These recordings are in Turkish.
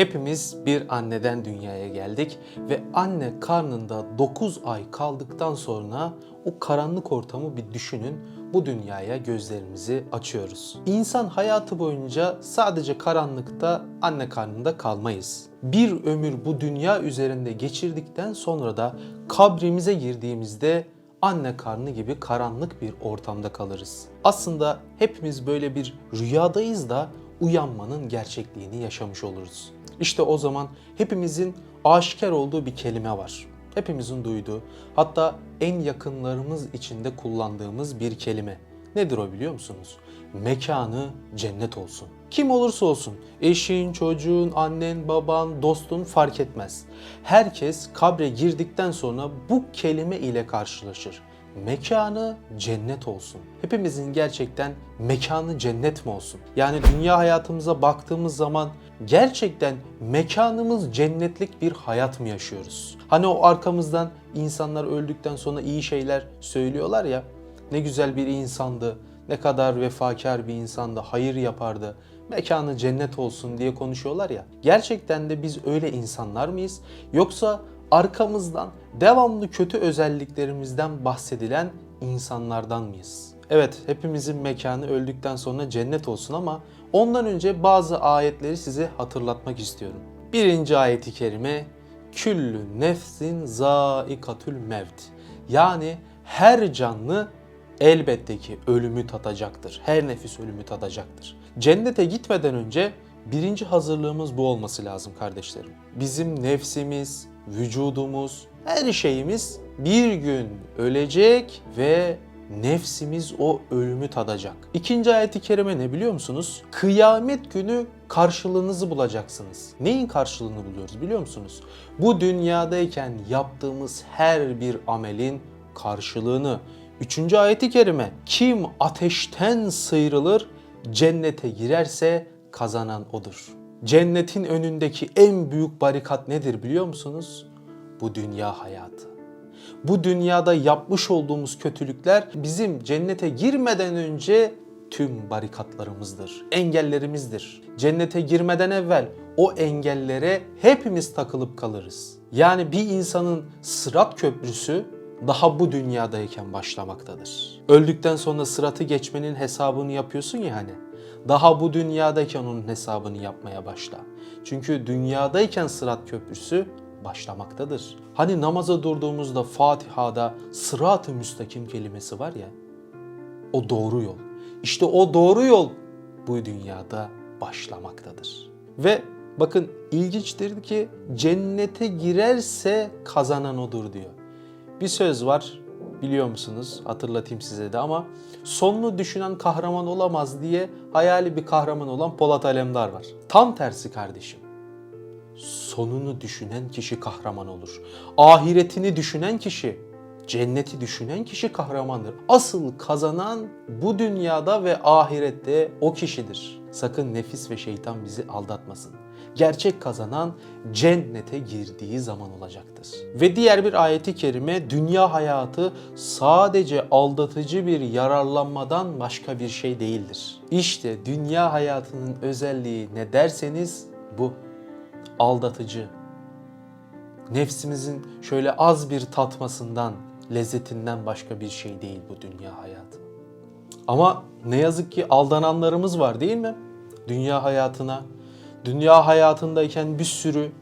Hepimiz bir anneden dünyaya geldik ve anne karnında 9 ay kaldıktan sonra o karanlık ortamı bir düşünün. Bu dünyaya gözlerimizi açıyoruz. İnsan hayatı boyunca sadece karanlıkta anne karnında kalmayız. Bir ömür bu dünya üzerinde geçirdikten sonra da kabrimize girdiğimizde anne karnı gibi karanlık bir ortamda kalırız. Aslında hepimiz böyle bir rüyadayız da uyanmanın gerçekliğini yaşamış oluruz. İşte o zaman hepimizin aşikar olduğu bir kelime var. Hepimizin duyduğu, hatta en yakınlarımız içinde kullandığımız bir kelime. Nedir o biliyor musunuz? Mekanı cennet olsun. Kim olursa olsun, eşin, çocuğun, annen, baban, dostun fark etmez. Herkes kabre girdikten sonra bu kelime ile karşılaşır. Mekanı cennet olsun. Hepimizin gerçekten mekanı cennet mi olsun? Yani dünya hayatımıza baktığımız zaman gerçekten mekanımız cennetlik bir hayat mı yaşıyoruz? Hani o arkamızdan insanlar öldükten sonra iyi şeyler söylüyorlar ya. Ne güzel bir insandı, ne kadar vefakar bir insandı, hayır yapardı, mekanı cennet olsun diye konuşuyorlar ya. Gerçekten de biz öyle insanlar mıyız? Yoksa arkamızdan devamlı kötü özelliklerimizden bahsedilen insanlardan mıyız? Evet, hepimizin mekanı öldükten sonra cennet olsun ama ondan önce bazı ayetleri size hatırlatmak istiyorum. Birinci ayeti kerime Küllü nefsin zaikatül mevt. Yani her canlı elbette ki ölümü tadacaktır. Her nefis ölümü tadacaktır. Cennete gitmeden önce birinci hazırlığımız bu olması lazım kardeşlerim. Bizim nefsimiz, vücudumuz, her şeyimiz bir gün ölecek ve nefsimiz o ölümü tadacak. İkinci ayeti kerime ne biliyor musunuz? Kıyamet günü karşılığınızı bulacaksınız. Neyin karşılığını buluyoruz biliyor musunuz? Bu dünyadayken yaptığımız her bir amelin karşılığını. Üçüncü ayeti kerime kim ateşten sıyrılır cennete girerse kazanan odur. Cennetin önündeki en büyük barikat nedir biliyor musunuz? Bu dünya hayatı. Bu dünyada yapmış olduğumuz kötülükler bizim cennete girmeden önce tüm barikatlarımızdır, engellerimizdir. Cennete girmeden evvel o engellere hepimiz takılıp kalırız. Yani bir insanın sırat köprüsü daha bu dünyadayken başlamaktadır. Öldükten sonra sıratı geçmenin hesabını yapıyorsun ya hani. Daha bu dünyadayken onun hesabını yapmaya başla. Çünkü dünyadayken sırat köprüsü başlamaktadır. Hani namaza durduğumuzda Fatiha'da sırat-ı müstakim kelimesi var ya. O doğru yol. İşte o doğru yol bu dünyada başlamaktadır. Ve bakın ilginçtir ki cennete girerse kazanan odur diyor. Bir söz var biliyor musunuz? Hatırlatayım size de ama sonunu düşünen kahraman olamaz diye hayali bir kahraman olan Polat Alemdar var. Tam tersi kardeşim. Sonunu düşünen kişi kahraman olur. Ahiretini düşünen kişi, cenneti düşünen kişi kahramandır. Asıl kazanan bu dünyada ve ahirette o kişidir. Sakın nefis ve şeytan bizi aldatmasın. Gerçek kazanan cennete girdiği zaman olacaktır. Ve diğer bir ayeti kerime dünya hayatı sadece aldatıcı bir yararlanmadan başka bir şey değildir. İşte dünya hayatının özelliği ne derseniz bu aldatıcı. Nefsimizin şöyle az bir tatmasından, lezzetinden başka bir şey değil bu dünya hayatı. Ama ne yazık ki aldananlarımız var değil mi? Dünya hayatına. Dünya hayatındayken bir sürü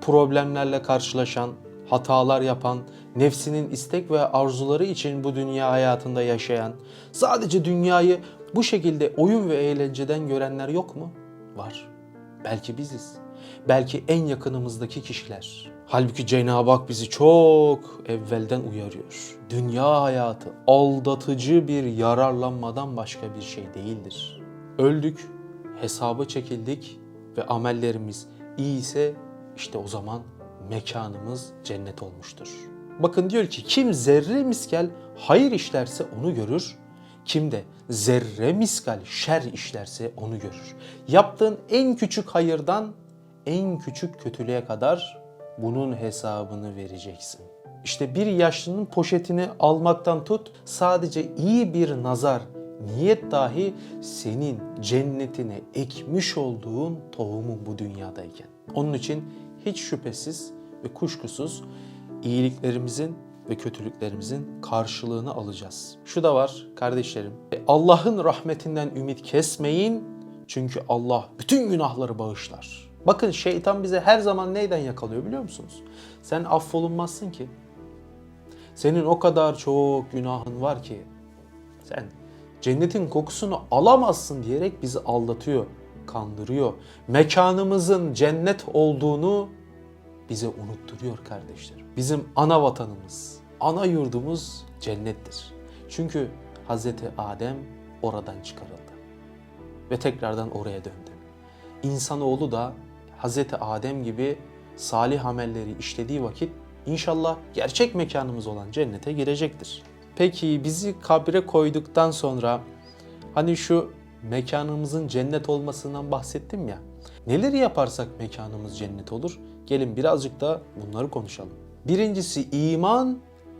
problemlerle karşılaşan, hatalar yapan, nefsinin istek ve arzuları için bu dünya hayatında yaşayan, sadece dünyayı bu şekilde oyun ve eğlenceden görenler yok mu? Var. Belki biziz. Belki en yakınımızdaki kişiler. Halbuki Cenab-ı Hak bizi çok evvelden uyarıyor. Dünya hayatı aldatıcı bir yararlanmadan başka bir şey değildir. Öldük, hesaba çekildik ve amellerimiz iyi ise işte o zaman mekanımız cennet olmuştur. Bakın diyor ki kim zerre miskel hayır işlerse onu görür. Kim de zerre miskal şer işlerse onu görür. Yaptığın en küçük hayırdan en küçük kötülüğe kadar bunun hesabını vereceksin. İşte bir yaşlının poşetini almaktan tut sadece iyi bir nazar niyet dahi senin cennetine ekmiş olduğun tohumun bu dünyadayken. Onun için hiç şüphesiz ve kuşkusuz iyiliklerimizin ve kötülüklerimizin karşılığını alacağız. Şu da var kardeşlerim. e, Allah'ın rahmetinden ümit kesmeyin. Çünkü Allah bütün günahları bağışlar. Bakın şeytan bize her zaman neyden yakalıyor biliyor musunuz? Sen affolunmazsın ki. Senin o kadar çok günahın var ki sen cennetin kokusunu alamazsın diyerek bizi aldatıyor, kandırıyor. Mekanımızın cennet olduğunu bize unutturuyor kardeşlerim. Bizim ana vatanımız, ana yurdumuz cennettir. Çünkü Hazreti Adem oradan çıkarıldı ve tekrardan oraya döndü. İnsanoğlu da Hazreti Adem gibi salih amelleri işlediği vakit inşallah gerçek mekanımız olan cennete girecektir. Peki bizi kabre koyduktan sonra hani şu mekanımızın cennet olmasından bahsettim ya. Neleri yaparsak mekanımız cennet olur? Gelin birazcık da bunları konuşalım. Birincisi iman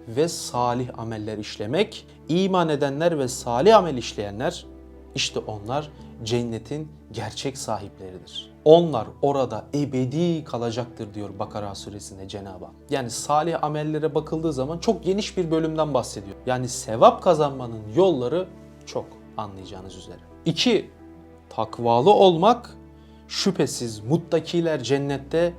ve salih ameller işlemek. İman edenler ve salih amel işleyenler işte onlar cennetin gerçek sahipleridir. Onlar orada ebedi kalacaktır diyor Bakara suresinde Cenab-ı Hak. Yani salih amellere bakıldığı zaman çok geniş bir bölümden bahsediyor. Yani sevap kazanmanın yolları çok anlayacağınız üzere. 2. Takvalı olmak şüphesiz muttakiler cennette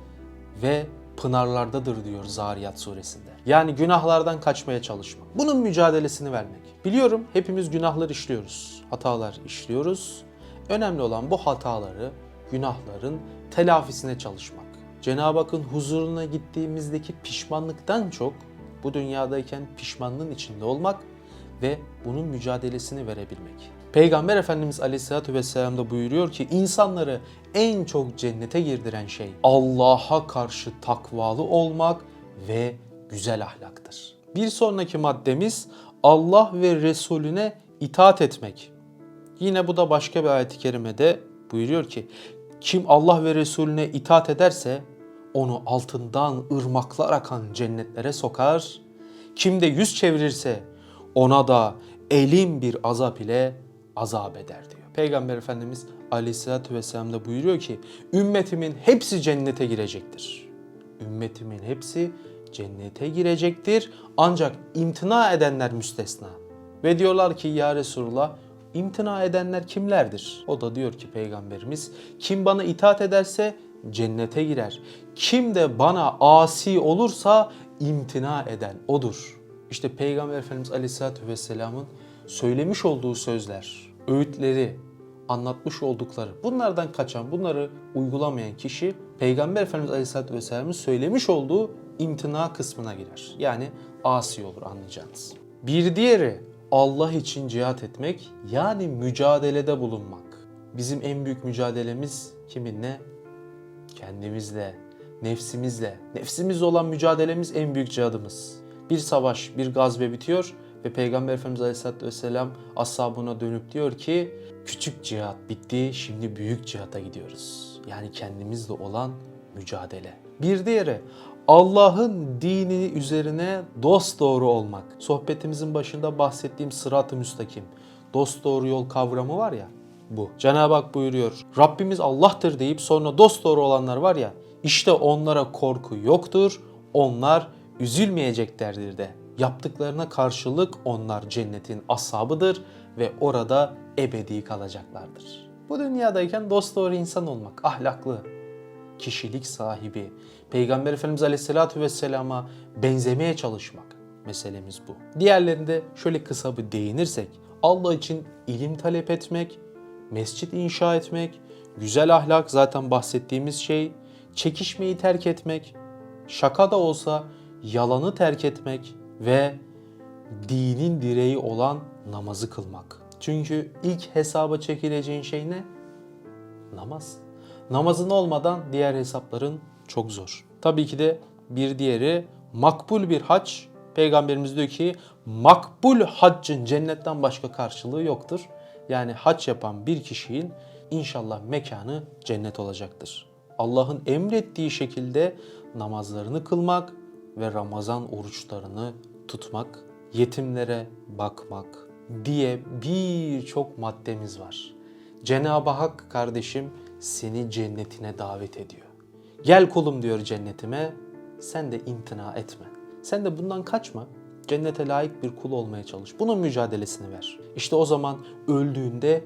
ve pınarlardadır diyor Zariyat suresinde. Yani günahlardan kaçmaya çalışmak. Bunun mücadelesini vermek. Biliyorum hepimiz günahlar işliyoruz. Hatalar işliyoruz. Önemli olan bu hataları, günahların telafisine çalışmak. Cenab-ı Hakk'ın huzuruna gittiğimizdeki pişmanlıktan çok bu dünyadayken pişmanlığın içinde olmak ve bunun mücadelesini verebilmek. Peygamber Efendimiz Aleyhisselatü Vesselam da buyuruyor ki insanları en çok cennete girdiren şey Allah'a karşı takvalı olmak ve güzel ahlaktır. Bir sonraki maddemiz Allah ve Resulüne itaat etmek. Yine bu da başka bir ayet-i kerimede buyuruyor ki kim Allah ve Resulüne itaat ederse onu altından ırmaklar akan cennetlere sokar. Kim de yüz çevirirse ona da elim bir azap ile azap eder diyor. Peygamber Efendimiz Aleyhisselatü Vesselam da buyuruyor ki ümmetimin hepsi cennete girecektir. Ümmetimin hepsi cennete girecektir ancak imtina edenler müstesna. Ve diyorlar ki ya Resulullah imtina edenler kimlerdir? O da diyor ki Peygamberimiz kim bana itaat ederse cennete girer. Kim de bana asi olursa imtina eden odur. İşte Peygamber Efendimiz Aleyhisselatü Vesselam'ın söylemiş olduğu sözler, öğütleri, anlatmış oldukları, bunlardan kaçan, bunları uygulamayan kişi Peygamber Efendimiz Aleyhisselatü Vesselam'ın söylemiş olduğu imtina kısmına girer. Yani asi olur anlayacağınız. Bir diğeri Allah için cihat etmek yani mücadelede bulunmak. Bizim en büyük mücadelemiz kiminle? Kendimizle, nefsimizle. Nefsimizle olan mücadelemiz en büyük cihadımız. Bir savaş, bir gazve bitiyor ve Peygamber Efendimiz Aleyhisselatü Vesselam ashabına dönüp diyor ki küçük cihat bitti şimdi büyük cihata gidiyoruz. Yani kendimizle olan mücadele. Bir diğeri Allah'ın dini üzerine dost doğru olmak. Sohbetimizin başında bahsettiğim sırat-ı müstakim. Dost doğru yol kavramı var ya bu. Cenab-ı Hak buyuruyor. Rabbimiz Allah'tır deyip sonra dost doğru olanlar var ya işte onlara korku yoktur. Onlar üzülmeyeceklerdir de. Yaptıklarına karşılık onlar cennetin ashabıdır ve orada ebedi kalacaklardır. Bu dünyadayken dost doğru insan olmak, ahlaklı, kişilik sahibi, Peygamber Efendimiz Aleyhisselatü Vesselam'a benzemeye çalışmak meselemiz bu. Diğerlerinde şöyle kısa bir değinirsek, Allah için ilim talep etmek, mescit inşa etmek, güzel ahlak zaten bahsettiğimiz şey, çekişmeyi terk etmek, şaka da olsa yalanı terk etmek ve dinin direği olan namazı kılmak. Çünkü ilk hesaba çekileceğin şey ne? Namaz. Namazın olmadan diğer hesapların çok zor. Tabii ki de bir diğeri makbul bir hac. Peygamberimiz diyor ki makbul haccın cennetten başka karşılığı yoktur. Yani hac yapan bir kişinin inşallah mekanı cennet olacaktır. Allah'ın emrettiği şekilde namazlarını kılmak ve Ramazan oruçlarını tutmak, yetimlere bakmak, diye birçok maddemiz var. Cenab-ı Hak kardeşim seni cennetine davet ediyor. Gel kulum diyor cennetime, sen de imtina etme. Sen de bundan kaçma. Cennete layık bir kul olmaya çalış. Bunun mücadelesini ver. İşte o zaman öldüğünde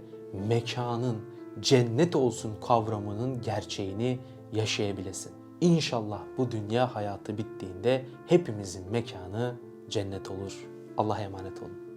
mekanın cennet olsun kavramının gerçeğini yaşayabilesin. İnşallah bu dünya hayatı bittiğinde hepimizin mekanı cennet olur. Allah'a emanet olun.